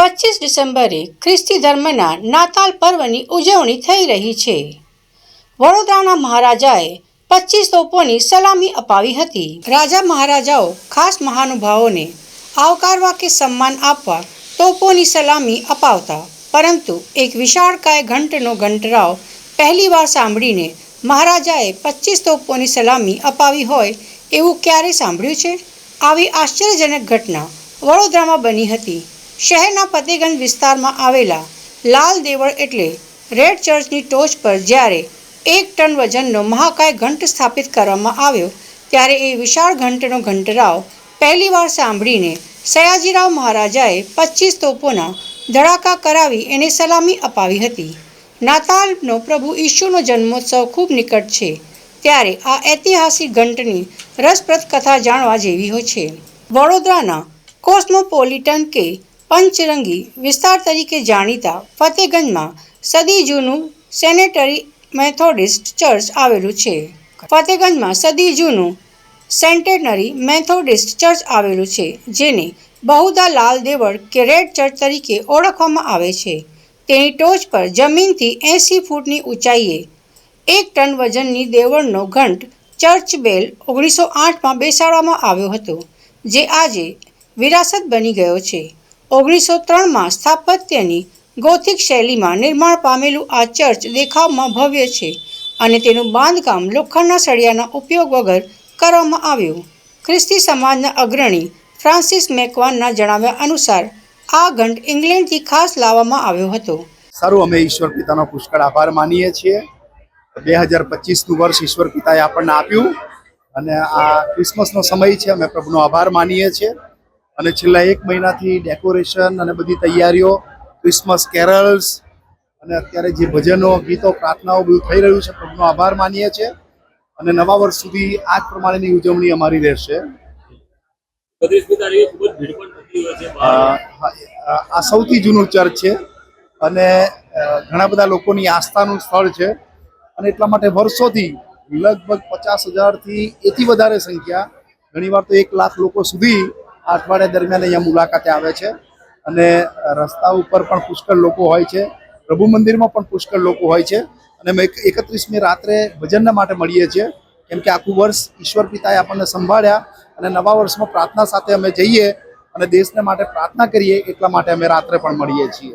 પચીસ ડિસેમ્બરે ખ્રિસ્તી ધર્મના નાતાલ પર્વની ઉજવણી થઈ રહી છે. વડોદરાના મહારાજાએ પચીસ તોપોની સલામી અપાવી હતી. રાજા મહારાજાઓ ખાસ મહાનુભાવોને આવકારવા કે સન્માન આપવા તોપોની સલામી અપાવતા, પરંતુ એક વિશાળકાય ઘંટનો ઘંટરાવ પહેલીવાર સાંભળીને મહારાજાએ પચીસ તોપોની સલામી અપાવી હોય એવું ક્યારે સાંભળ્યું છે? આવી આશ્ચર્યજનક ઘટના વડોદરામાં બની હતી. શહેરના પતિગંજ વિસ્તારમાં આવેલા લાલ દેવળ એટલે રેડ ચર્ચની ટોચ પર જ્યારે એક ટન વજનનો મહાકાય ઘંટ સ્થાપિત કરવામાં આવ્યો, ત્યારે એ વિશાળ ઘંટનો ઘંટરાવ પહેલીવાર સાંભળીને સયાજીરાવ મહારાજાએ પચીસ તોપોના ધડાકા કરાવી એને સલામી અપાવી હતી. નાતાલનો પ્રભુ ઈશુનો જન્મોત્સવ ખૂબ નિકટ છે, ત્યારે આ ઐતિહાસિક ઘંટની રસપ્રદ કથા જાણવા જેવી હોય છે. વડોદરાના કોસ્મોપોલિટન કે પંચરંગી વિસ્તાર તરીકે જાણીતા ફતેગંજમાં સદી જૂનું સેનેટરી મેથોડિસ્ટ ચર્ચ આવેલું છે. ફતેગંજમાં સદી જૂનું સેન્ટેનરી મેથોડિસ્ટ ચર્ચ આવેલું છે, જેને બહુદા લાલ દેવળ કે રેડ ચર્ચ તરીકે ઓળખવામાં આવે છે. તેની ટોચ પર જમીનથી એંસી ફૂટની ઊંચાઈએ એક ટન વજનની દેવળનો ઘંટ ચર્ચ બેલ ઓગણીસો આઠમાં બેસાડવામાં આવ્યો હતો, જે આજે વિરાસત બની ગયો છે. ઓગણીસો ત્રણમાં સ્થાપત્યની ગોથિક શૈલીમાં નિર્માણ પામેલું આ ચર્ચ દેખાવમાં ભવ્ય છે અને તેનું બાંધકામ લોખંડના સળિયાના ઉપયોગ વગર કરવામાં આવ્યું. ખ્રિસ્તી સમાજના અગ્રણી ફ્રાન્સિસ મેકવાનના જણાવ્યા અનુસાર, આ ઘંટ ઇંગ્લેન્ડથી ખાસ લાવવામાં આવ્યો હતો. સારું, અમે ઈશ્વર પિતાનો પુષ્કળ આભાર માનીએ છીએ. બે હજાર પચીસનું વર્ષ ઈશ્વર પિતાએ આપણને આપ્યું અને આ ક્રિસમસનો સમય છે, અમે પ્રભુનો આભાર માનીએ છીએ. અને છેલ્લા એક મહિનાથી ડેકોરેશન અને બધી તૈયારીઓ ક્રિસમસ કેરલ્સ અને અત્યારે જે ભજનો ગીતો પ્રાર્થનાઓ બધું થઈ રહ્યું છે પ્રભુનો આભાર માનીએ છીએ. અને નવા વર્ષ સુધી આ જ પ્રમાણેની ઉજવણી અમારી રહેશે. આ સૌથી જૂનું ચર્ચ છે અને ઘણા બધા લોકોની આસ્થાનું સ્થળ છે. અને એટલા માટે વર્ષોથી લગભગ પચાસ હજારથી એથી વધારે સંખ્યા ઘણીવાર તો એક લાખ લોકો સુધી અઠવાડિયા દરમિયાન અહીંયા મુલાકાતે આવે છે અને રસ્તા ઉપર પણ પુષ્કળ લોકો હોય છે. પ્રભુ મંદિરમાં પણ પુષ્કળ લોકો હોય છે અને અમે એકત્રીસમી રાત્રે ભજનના માટે મળીએ છીએ. કેમ કે આખું વર્ષ ઈશ્વર પિતાએ આપણને સંભાળ્યા અને નવા વર્ષમાં પ્રાર્થના સાથે અમે જઈએ અને દેશને માટે પ્રાર્થના કરીએ એટલા માટે અમે રાત્રે પણ મળીએ છીએ.